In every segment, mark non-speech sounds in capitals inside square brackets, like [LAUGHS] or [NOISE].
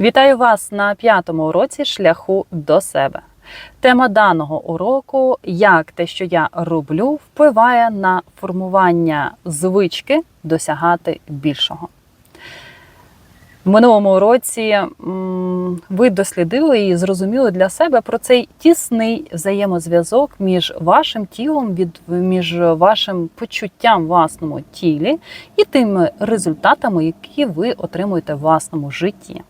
Вітаю вас на п'ятому уроці шляху до себе. Тема даного уроку як те, що я роблю, впливає на формування звички досягати більшого. В минулому році м, ви дослідили і зрозуміли для себе про цей тісний взаємозв'язок між вашим тілом, між вашим почуттям власному тілі і тими результатами, які ви отримуєте в власному житті.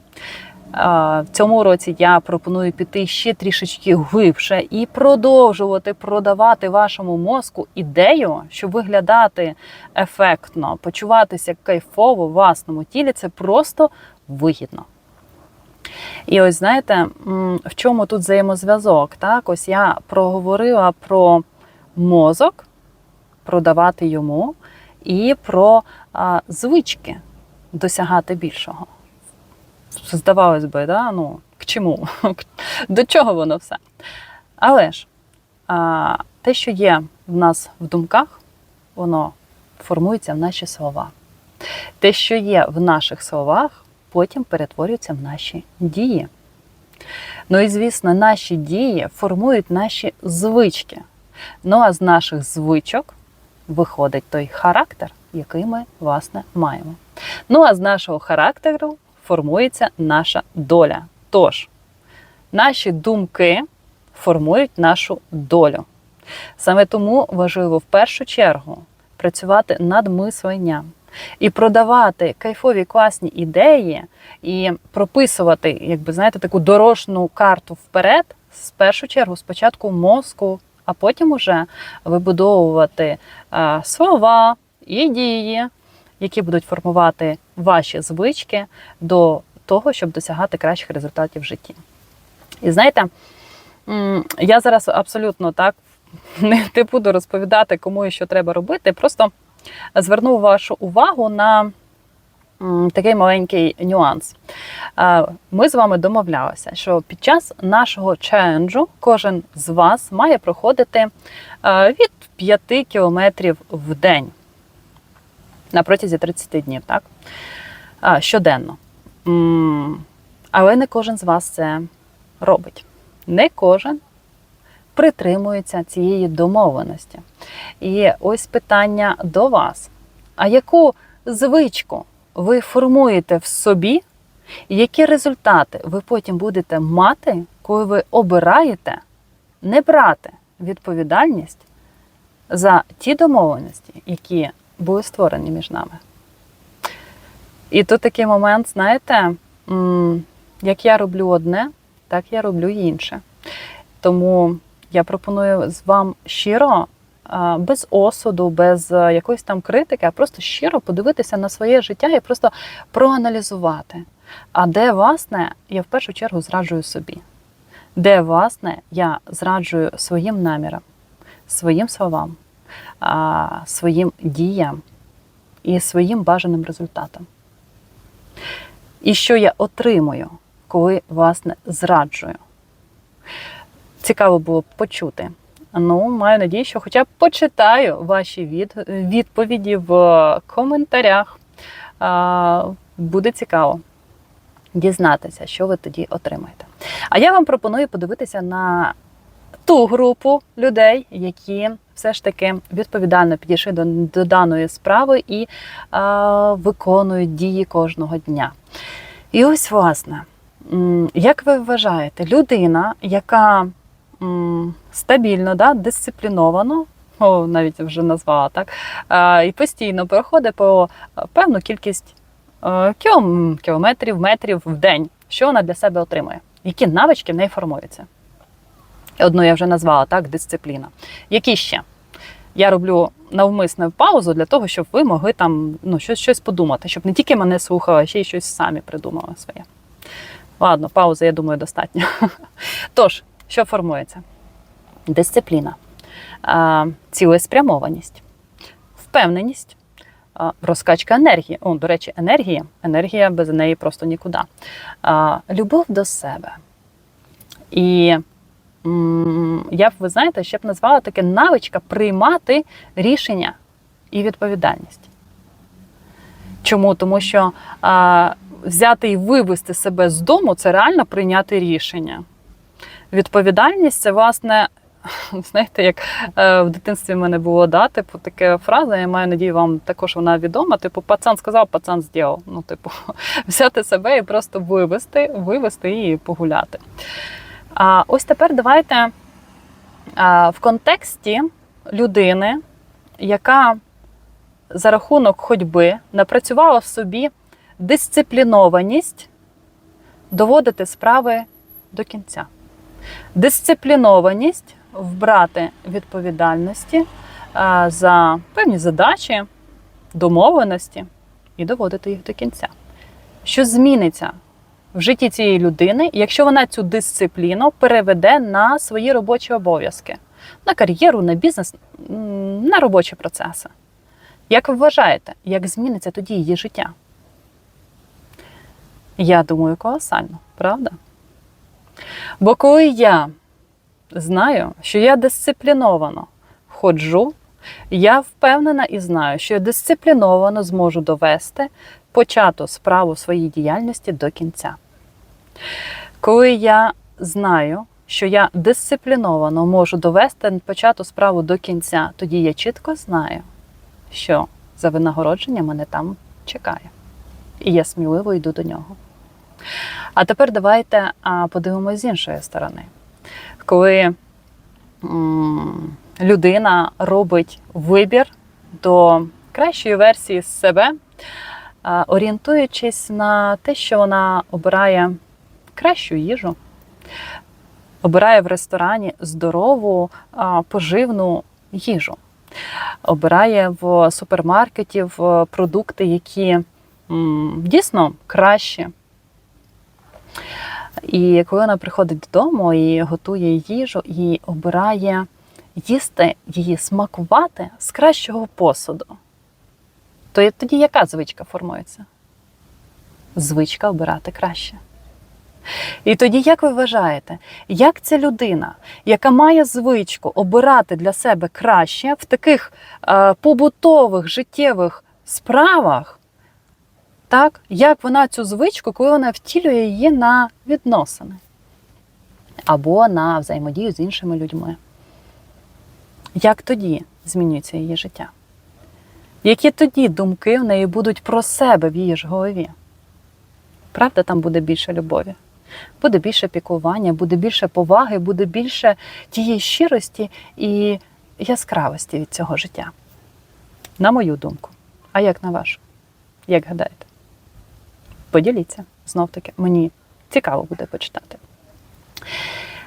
В цьому році я пропоную піти ще трішечки глибше і продовжувати продавати вашому мозку ідею, щоб виглядати ефектно, почуватися кайфово в власному тілі. Це просто вигідно. І ось знаєте, в чому тут взаємозв'язок? Так, ось я проговорила про мозок, продавати йому, і про а, звички досягати більшого здавалось би, да? ну, к чому? [LAUGHS] До чого воно все? Але ж а, те, що є в нас в думках, воно формується в наші слова. Те, що є в наших словах, потім перетворюється в наші дії. Ну і, звісно, наші дії формують наші звички. Ну а з наших звичок виходить той характер, який ми, власне, маємо. Ну а з нашого характеру формується наша доля. Тож, наші думки формують нашу долю. Саме тому важливо в першу чергу працювати над мисленням і продавати кайфові класні ідеї, і прописувати, якби знаєте, таку дорожну карту вперед, з першу чергу, спочатку мозку, а потім уже вибудовувати слова і дії, які будуть формувати ваші звички до того, щоб досягати кращих результатів в житті. І знаєте, я зараз абсолютно так [LAUGHS] не, буду розповідати, кому і що треба робити. Просто зверну вашу увагу на такий маленький нюанс. Ми з вами домовлялися, що під час нашого челенджу кожен з вас має проходити від 5 кілометрів в день на протязі 30 днів, так? Щоденно. Але не кожен з вас це робить. Не кожен притримується цієї домовленості. І ось питання до вас: а яку звичку ви формуєте в собі, і які результати ви потім будете мати, коли ви обираєте не брати відповідальність за ті домовленості, які були створені між нами. І тут такий момент, знаєте, як я роблю одне, так я роблю інше. Тому я пропоную з вам щиро, без осуду, без е, якоїсь там критики, а просто щиро подивитися на своє життя і просто проаналізувати. А де, власне, я в першу чергу зраджую собі, де, власне, я зраджую своїм намірам, своїм словам, своїм діям і своїм бажаним результатам. І що я отримую, коли, власне, зраджую. Цікаво було б почути. Ну, маю надію, що хоча б почитаю ваші від, відповіді в коментарях. А, буде цікаво дізнатися, що ви тоді отримаєте. А я вам пропоную подивитися на ту групу людей, які все ж таки відповідально підійшли до, до даної справи і а, виконують дії кожного дня. І ось, власне, як ви вважаєте, людина, яка стабільно, да, дисципліновано, о, навіть вже назвала так, а, і постійно проходить по певну кількість а, кілометрів, метрів в день, що вона для себе отримує, які навички в неї формуються. Одну я вже назвала так, дисципліна. Які ще? Я роблю навмисне паузу для того, щоб ви могли там ну, щось, щось подумати, щоб не тільки мене слухали, а ще й щось самі придумали своє. Ладно, паузи, я думаю, достатньо. [LAUGHS] Тож, що формується? Дисципліна, цілеспрямованість, впевненість, розкачка енергії. О, до речі, енергія. Енергія без неї просто нікуди. Любов до себе. І я б, ви знаєте, ще б назвала таке навичка приймати рішення і відповідальність. Чому? Тому що а, взяти і вивести себе з дому це реально прийняти рішення. Відповідальність це, власне, [LAUGHS] знаєте, як е, в дитинстві в мене було да, типу, така фраза, я маю надію, вам також вона відома. Типу, пацан сказав, пацан зробив. Ну, типу, [LAUGHS] взяти себе і просто вивести, вивести і погуляти. А ось тепер давайте в контексті людини, яка за рахунок ходьби напрацювала в собі дисциплінованість доводити справи до кінця. Дисциплінованість вбрати відповідальності за певні задачі, домовленості і доводити їх до кінця. Що зміниться в житті цієї людини, якщо вона цю дисципліну переведе на свої робочі обов'язки, на кар'єру, на бізнес, на робочі процеси? Як ви вважаєте, як зміниться тоді її життя? Я думаю, колосально, правда? Бо коли я знаю, що я дисципліновано ходжу, я впевнена і знаю, що я дисципліновано зможу довести почату справу своїй діяльності до кінця. Коли я знаю, що я дисципліновано можу довести почату справу до кінця, тоді я чітко знаю, що за винагородження мене там чекає. І я сміливо йду до нього. А тепер давайте подивимося з іншої сторони. Коли м, людина робить вибір до кращої версії себе, орієнтуючись на те, що вона обирає кращу їжу, обирає в ресторані здорову, поживну їжу, обирає в супермаркеті в продукти, які дійсно кращі. І коли вона приходить додому і готує їжу, і обирає їсти її смакувати з кращого посуду, то тоді яка звичка формується? Звичка обирати краще. І тоді, як ви вважаєте, як ця людина, яка має звичку обирати для себе краще в таких е, побутових життєвих справах, так, як вона цю звичку, коли вона втілює її на відносини або на взаємодію з іншими людьми? Як тоді змінюється її життя? Які тоді думки в неї будуть про себе в її ж голові? Правда, там буде більше любові, буде більше піклування, буде більше поваги, буде більше тієї щирості і яскравості від цього життя. На мою думку. А як на вашу? Як гадаєте? Поділіться знов таки, мені цікаво буде почитати.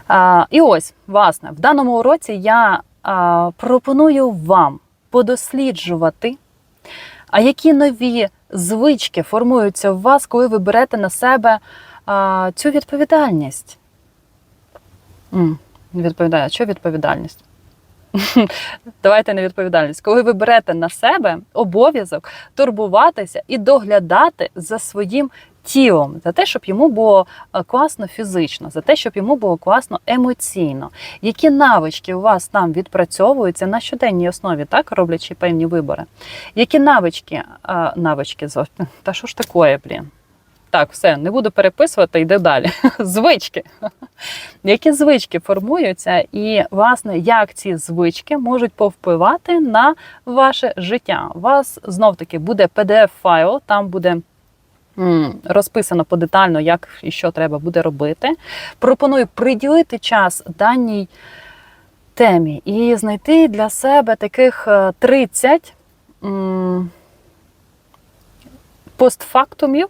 А, і ось, власне, в даному уроці я а, пропоную вам подосліджувати, а які нові звички формуються в вас, коли ви берете на себе а, цю відповідальність. Відповідає, що відповідальність? [LAUGHS] Давайте не відповідальність. Коли ви берете на себе обов'язок турбуватися і доглядати за своїм тілом, за те, щоб йому було е, класно фізично, за те, щоб йому було класно емоційно. Які навички у вас там відпрацьовуються на щоденній основі, так роблячи певні вибори? Які навички, навички [LAUGHS] та що ж таке, блін? Так, все, не буду переписувати, йде далі. [LAUGHS] Звички. [LAUGHS] Які звички формуються, і, власне, як ці звички можуть повпливати на ваше життя? У вас знов-таки буде PDF-файл, там буде розписано подетально, як і що треба буде робити. Пропоную приділити час даній темі і знайти для себе таких е, 30 постфактумів